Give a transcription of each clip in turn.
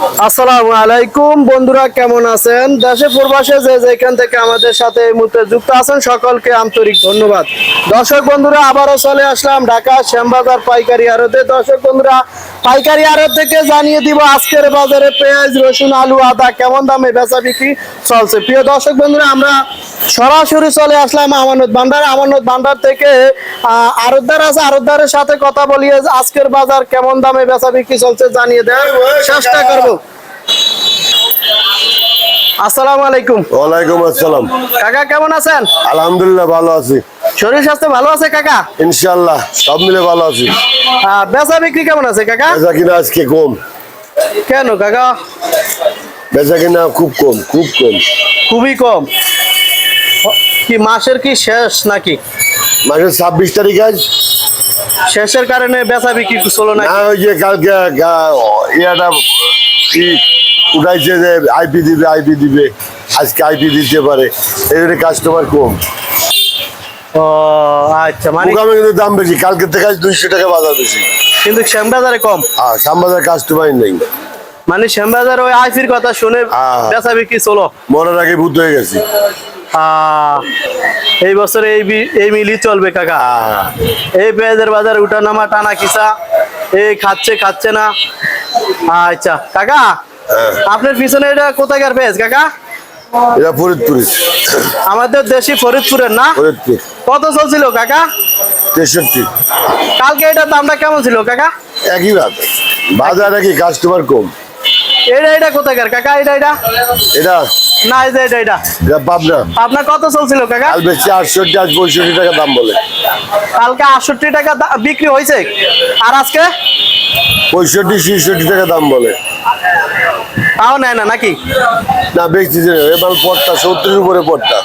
আসসালামু আলাইকুম। বন্ধুরা কেমন আছেন? দেশে প্রবাসে যে যেখান থেকে আমাদের সাথে এই মুহূর্তে যুক্ত আছেন সকলকে আন্তরিক ধন্যবাদ। দর্শক বন্ধুরা আবারও চলে আসলাম ঢাকা শ্যামবাজার পাইকারি আড়তে। দর্শক বন্ধুরা পাইকারি আড়ত থেকে জানিয়ে দিব আজকের বাজারে পেঁয়াজ রসুন আলু আদা কেমন দামে বেচা বিক্রি চলছে। প্রিয় দর্শক বন্ধুরা আমরা সরাসরি চলে আসলাম আমানত ভান্ডার। আমানত ভান্ডার থেকে আহ, আড়তদার আছে আড়তদারের সাথে কথা বলিয়ে আজকের বাজার কেমন দামে বেচা বিক্রি চলছে জানিয়ে দেওয়ার চেষ্টা করব আসসালামু আলাইকুম। ওয়ালাইকুম আসসালাম। কাকা কেমন আছেন? আলহামদুলিল্লাহ ভালো আছি। শরীর স্বাস্থ্য ভালো আছে কাকা? ইনশাল্লাহ সব মিলে ভালো আছি। বেচা বিক্রি কেমন আছে কাকা? বেচা কিনা আজকে কম। কেন কাকা? বেচা কিনা খুব কম খুব কম। খুবই কম। কি মাসের কি শেষ নাকি? মাসের ছাব্বিশ তারিখ আজ। শেষের কারণে বেচা বিক্রি চলো না ওই যে কালকে ইয়াটা কি উঠাইছে যে আইপি দিবে আইপি দিবে। আজকে আইপি দিতে পারে। এই জন্য কাস্টমার কম। ও আচ্ছা মানে কিন্তু দাম বেশি। কালকে থেকে আজ দুইশো টাকা বাজার বেশি। কিন্তু শ্যামবাজারে কম? আর শ্যামবাজার কাস্টমার নেই। মানে শ্যামবাজার ওই কথা শুনে। বেচা বিক্রি চলো। মরার আগে ভূত হয়ে গেছি। এই বছর এই এই চলবে কাকা। আহ, এই পেঁয়াজের বাজার উঠা নামা টানা কিসা। এই খাচ্ছে খাচ্ছে না। আচ্ছা কাকা হ্যাঁ। আপনার পিছনে এটা কোথাকার পেঁয়াজ কাকা? এটা ফরিদপুর। আমাদের দেশি ফরিদপুরের না? ফরিদপুর। কত চলছিল কাকা? তেষট্টি। কালকে এটার দামটা কেমন ছিল কাকা? একই বাদ বাজার একই কাস্টমার কম? এটা এটা কোথাকার কাকা? এটা এটা? এটা? না এটা এটা। এটা পাবনা। কত চলছিল কাকা? কাল বেশি আটষট্টি আজ পঁয়ষট্টি টাকা দাম বলে। কালকে আটষট্টি টাকা বিক্রি হয়েছে। আর আজকে? পঁয়ষট্টি ছিষট্টি টাকা দাম বলে। তাও নেয় না নাকি? না বেশি এবার পটটা সত্তরের উপরে পটটা।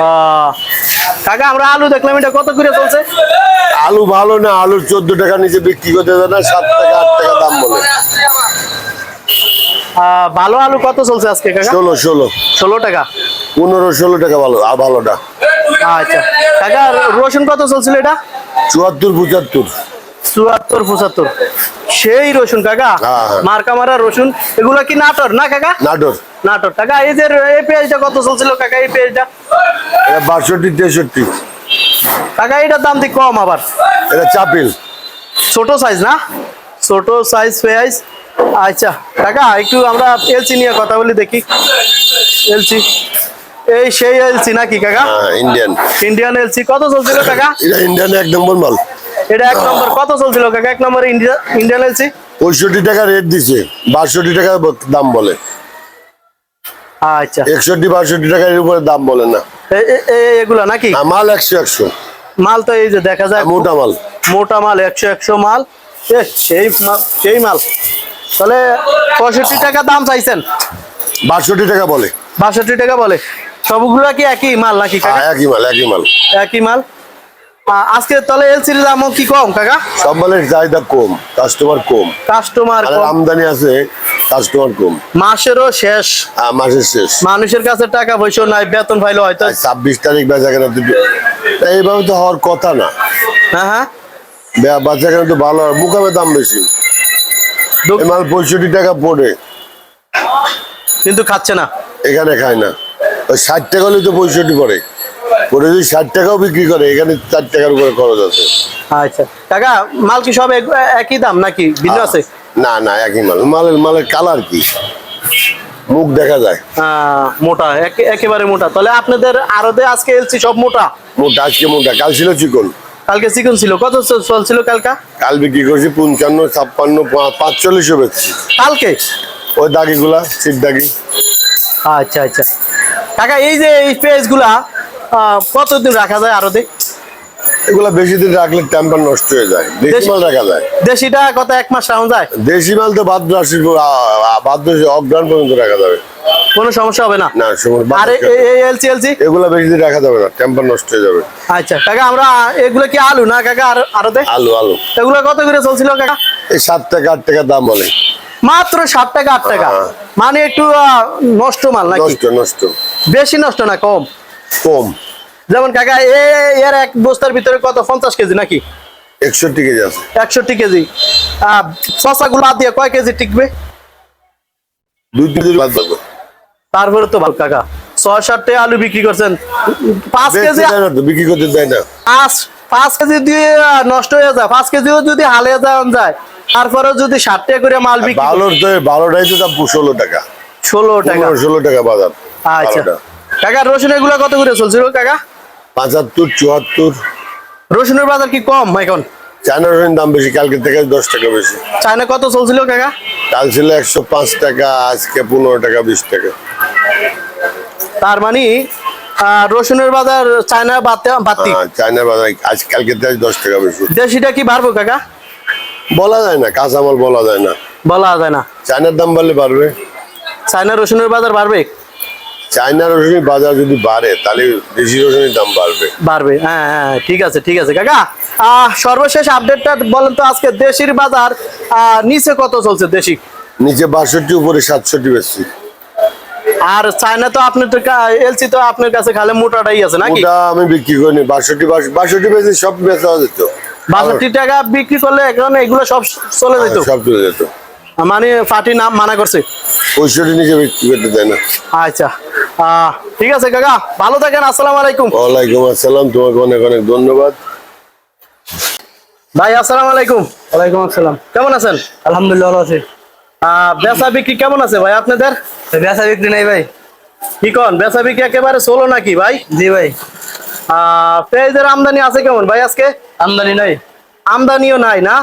আহ, কাকা আমরা আলু দেখলাম এটা কত করে চলছে? আলু ভালো না আলুর চোদ্দ টাকা নিচে বিক্রি করতে দেয় না সাত টাকা আট টাকা দাম বলে। ভালো আলু কত চলছে আজকে কাকা? ষোলো ষোলো। ষোলো টাকা? পনেরো ষোলো টাকা ভালো আর ভালোটা আচ্ছা। কাকা রসুন কত চলছিল এটা? চুয়াত্তর পঁচাত্তর। চুয়াত্তর পঁচাত্তর। সেই রসুন কাকা। হ্যাঁ, হ্যাঁ। মার্কা মারা রসুন। এগুলো কি নাটর না কাকা? নাটোর। নাটর। কাকা এই যে এই পেঁয়াজটা কত চলছিল কাকা এই পেঁয়াজটা? বাষট্টি তেষট্টি। কাকা এটার দাম দিয়ে কম আবার। এটা চাপিল। ছোট সাইজ না? ছোট সাইজ পেঁয়াজ। আচ্ছা কাকা একটু আমরা এলসি নিয়ে কথা বলি দেখি। এলসি। এই সেই এলসি নাকি কাকা? Indian Indian LC. কত চলছিল কাকা? এটা ইন্ডিয়ান এক নম্বর মাল এটা এক নম্বর। কত চলছিল কাকা? এক নম্বর ইন্ডিয়া ইন্ডিয়ান এলসি পঁয়ষট্টি টাকা রেট দিছে। বাষট্টি টাকা দাম বলে। আচ্ছা। একষট্টি বাষট্টি টাকার উপরে দাম বলে না। এগুলা নাকি? মাল একশো একশো। মাল তো এই যে দেখা যায় মোটা মাল। মোটা মাল একশো একশো মাল। সেই সেই মাল। তাহলে পঁয়ষট্টি টাকা দাম চাইছেন? বাষট্টি টাকা বলে। বাষট্টি টাকা বলে। সবগুলা কি একই মাল নাকি হ্যাঁ, একই মাল একই মাল। একই মাল? আজকে তাহলে এলসির দামও কি কম কাকা? সব মালের চাহিদা কম কাস্টমার কম। কাস্টমার আমদানি আছে কাস্টমার কম। মাসেরও শেষ। মাসের শেষ। মানুষের কাছে টাকা পয়সা নাই বেতন পাইলো হয়তো ছাব্বিশ তারিখ বেচা কেনা এইভাবে তো হওয়ার কথা না। হ্যাঁ হ্যাঁ। বেচা কেনা তো ভালো হয় মুখামে দাম বেশি। মাল পঁয়ষট্টি টাকা পড়ে। কিন্তু খাচ্ছে না। এখানে খায় না। ওই ষাট টাকা হলে তো পঁয়ষট্টি পড়ে। পরে যদি ষাট টাকাও বিক্রি করে এখানে চার টাকার উপরে খরচ আছে। আচ্ছা। কাকা মাল কি সব এক- একই দাম নাকি ভিন্ন আছে? না না একই মাল। মালের মালের কালার কি? মুখ দেখা যায়। মোটা একেবারে মোটা। তাহলে আপনাদের আরতে আজকে এলসি সব মোটা? মোটা আজকে মোটা। কাল ছিল চিকন। কালকে চিকন ছিল। কত চল- চলছিল কালকা? কাল বিক্রি করছি পঞ্চান্ন ছাপ্পান্ন পাঁচচল্লিশও বেচছি। কালকে? ওই দাগিগুলা সিট দাগি। আচ্ছা আচ্ছা। কাকা এই যে এই পেজগুলা আহ, কতদিন রাখা যায় আরতে এগুলা বেশি দিন রাখলে টেম্পার নষ্ট হয়ে যায়। দেশি দেশি- মাল রাখা যায়। দেশিটা কত এক মাস রাখা যায়? দেশি মাল তো ভাদ্র আশির পর, আ, আ, ভাদ্র অগ্রাণ পর্যন্ত রাখা যাবে। কোনো সমস্যা হবে না? না আর এ- এ- এই এলসি এলসি এগুলা বেশি দিন রাখা যাবে না টেম্পার নষ্ট হয়ে যাবে। আচ্ছা কাকা আমরা এগুলো কি আলু না কাকা আর আলু আলু। এগুলো কত করে চলছিল কাকা? এই সাত টাকা আট টাকা দাম বলে। মাত্র ষাট টাকা আট টাকা। হ্যাঁ। মানে একটু নষ্ট মাল নাকি? নষ্ট নষ্ট। বেশি নষ্ট না কম? কম। যেমন কাকা এর এক বস্তার ভিতরে কত? পঞ্চাশ কেজি নাকি? একষট্টি কেজি আছে। একষট্টি কেজি। শশা গুলো দিয়ে কয় কেজি টিকবে? দুই দিন বাদ পাবো তারপরে তো ভালো কাকা। ছয় টাকা আলু বিক্রি করছেন। পাঁচ কেজি বিক্রি করতে দেয় না। পাঁচ পাঁচ কেজি দিয়ে নষ্ট হয়ে যায়। পাঁচ কেজিও যদি হালে যাওয়া যায়। তারপরে যদি ষাট টাকা করে মাল বিক্রি ভালোর তো ভালোটাই তো দাম ষোলো টাকা। ষোলো টাকা। ষোলো টাকা বাজার। আচ্ছা। কাকা রসুন এগুলা কত করে চলছিল কাকা? পঁচাত্তর চুয়াত্তর। রসুনের বাজার কি কম এখন? চায়না রসুন দাম বেশি কালকে থেকে দশ টাকা বেশি। চায়না কত চলছিল কাকা? কাল ছিল একশো পাঁচ টাকা আজকে পনেরো টাকা বিশ টাকা। তার মানে রসুনের বাজার চায়না বাড়তে বাড়তি। হ্যাঁ, চায়না বাজার আজ কালকে থেকে দশ টাকা বেশি। দেশিটা কি বাড়বো কাকা? বলা যায় না কাঁচামাল বলা যায় না। বলা যায় না। চায়নার দাম বাড়লে বাড়বে। চায়না রসুনের বাজার বাড়বে? চায়না রসুনের বাজার যদি বাড়ে তাহলে দেশি রসুনের দাম বাড়বে। বাড়বে হ্যাঁ হ্যাঁ ঠিক আছে ঠিক আছে। কাকা আহ, সর্বশেষ আপডেটটা বলেন তো আজকে দেশির বাজার নিচে কত চলছে দেশি? নিচে বাষট্টি উপরে সাতষট্টি বেশি আর চায়না তো আপনার তো এলসি তো আপনার কাছে খালি মোটাটাই আছে নাকি? ওটা আমি বিক্রি করিনি বাষট্টি বাষট্টি বেশি সব বেচা যেত। বাষট্টি টাকা বিক্রি করলে এখন এগুলো সব চলে যেত? সব চলে যেত। মানে পার্টি নাম মানা করছে? পঁয়ষট্টি নিচে বিক্রি করতে দেয় না। আচ্ছা ঠিক আছে কাকা ভালো থাকেন আসসালামু আলাইকুম। ওয়ালাইকুম আসসালাম তোমাকে অনেক অনেক ধন্যবাদ। ভাই আসসালামু আলাইকুম। ওয়ালাইকুম আসসালাম। কেমন আছেন? আলহামদুলিল্লাহ ভালো আছি। বেচা বিক্রি কেমন আছে ভাই আপনাদের? বেচা বিক্রি নাই ভাই। কি কন বেচা বিক্রি একেবারে চলো নাকি ভাই? জি ভাই। পেঁয়াজের আমদানি আছে কেমন ভাই আজকে? আমদানি নাই। আমদানিও নাই না?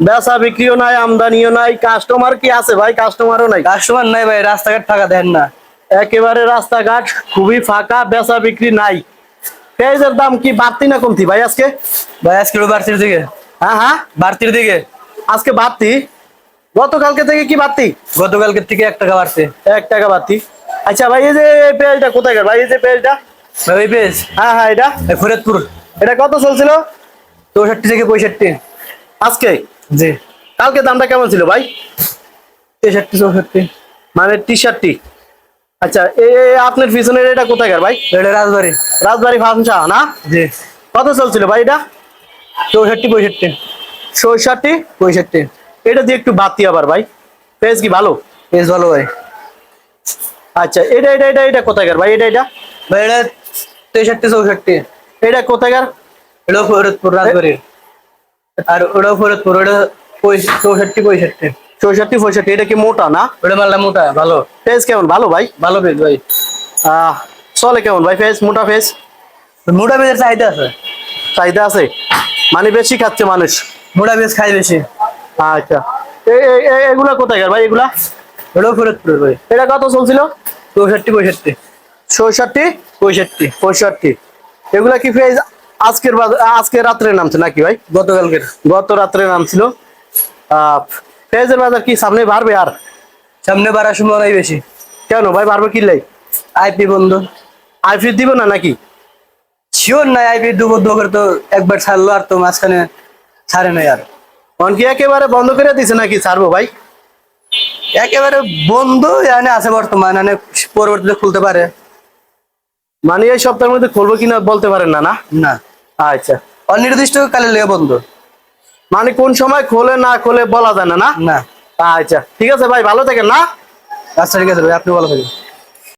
বেচা বিক্রিও নাই আমদানিও নাই কাস্টমার কি আছে ভাই? কাস্টমারও নাই? কাস্টমার নাই ভাই রাস্তাঘাট ফাঁকা দেন না। একেবারে রাস্তাঘাট খুবই ফাঁকা বেচা বিক্রি নাই। পেঁয়াজের দাম কি বাড়তি না কমতি ভাই আজকে? ভাই আজকে বাড়তির দিকে। হ্যাঁ হ্যাঁ? বাড়তির দিকে। আজকে বাড়তি? গতকালকে থেকে কি বাড়তি? গতকালকে থেকে এক টাকা বাড়ছে। এক টাকা বাড়তি। আচ্ছা ভাই এই যে পেঁয়াজটা কোথায় ভাই এই যে পেঁয়াজটা? ওই পেজ হ্যাঁ হ্যাঁ এটা? ফরিদপুর। এটা কত চলছিল? চৌষট্টি থেকে পঁয়ষট্টি। আজকে? জি। কালকে দামটা কেমন ছিল ভাই? তেষট্টি চৌষট্টি। মানে টি শার্টটি আচ্ছা এই এই আপনার পিছনের এটা কোথায় গেল ভাই? এটা রাজবাড়ি। রাজবাড়ি ফার্মসা না? জি। কত চলছিল ভাই এটা? চৌষট্টি পঁয়ষট্টি। ছয়ষট্টি পঁয়ষট্টি। এটা দিয়ে একটু বাড়তি আবার ভাই। পেজ কি ভালো? বেশ ভালো ভাই। আচ্ছা এটা এটা এটা এটা কোথায় গেল ভাই? এটা এটা? ভাই এটা তেষট্টি চৌষট্টি। এটা কোথায় গেল এটাও ফরিদপুর রাজবাড়ির। আর ওটাও ফরিদপুর ওটা চৌষট্টি পঁয়ষট্টি। চৌষট্টি পঁয়ষট্টি এটা কি মোটা না? ওটা মালটা মোটা ভালো। পেজ কেমন? ভালো ভাই? ভালো পেজ ভাই। আহ, চলে কেমন ভাই ফেস মোটা ফেস মোটা পেজের চাহিদা আছে। চাহিদা আছে? মানে বেশি খাচ্ছে মানুষ? মোটা পেজ খাই বেশি। আচ্ছা। এগুলা কোথায় গেল ভাই এগুলা? ওটাও ফরিদপুর ভাই। এটা কত চলছিল? চৌষট্টি পঁয়ষট্টি। ছয়ষট্টি পঁয়ষট্টি। পঁয়ষট্টি। এগুলা কি ফেজ আজকের আজকে রাত্রে নামছে নাকি ভাই? গতকালকের। গত রাত্রে নামছিল। আহ, পেঁয়াজের বাজার কি সামনে বাড়বে আর? সামনে বাড়ার সম্ভাবনাই বেশি। কেন ভাই বাড়বে কি লাই? আইপি বন্ধ। আইফি দিব না নাকি? শিওর নাই আইপি দু বন্ধ করে তো একবার ছাড়লো আর তো মাঝখানে ছাড়ে নাই আর। অন কি একেবারে বন্ধ করে দিছে নাকি ছাড়বো ভাই? একেবারে বন্ধ এখানে আছে বর্তমান মানে পরবর্তীতে খুলতে পারে। মানে এই সপ্তাহের মধ্যে খুলবো কিনা বলতে পারেন না না? না। আচ্ছা। অনির্দিষ্ট কালে লেগে বন্ধ। মানে কোন সময় খোলে না খোলে বলা যায় না না? আচ্ছা ঠিক আছে ভাই ভালো থাকেন না? আচ্ছা ঠিক আছে ভাই আপনি ভালো থাকেন।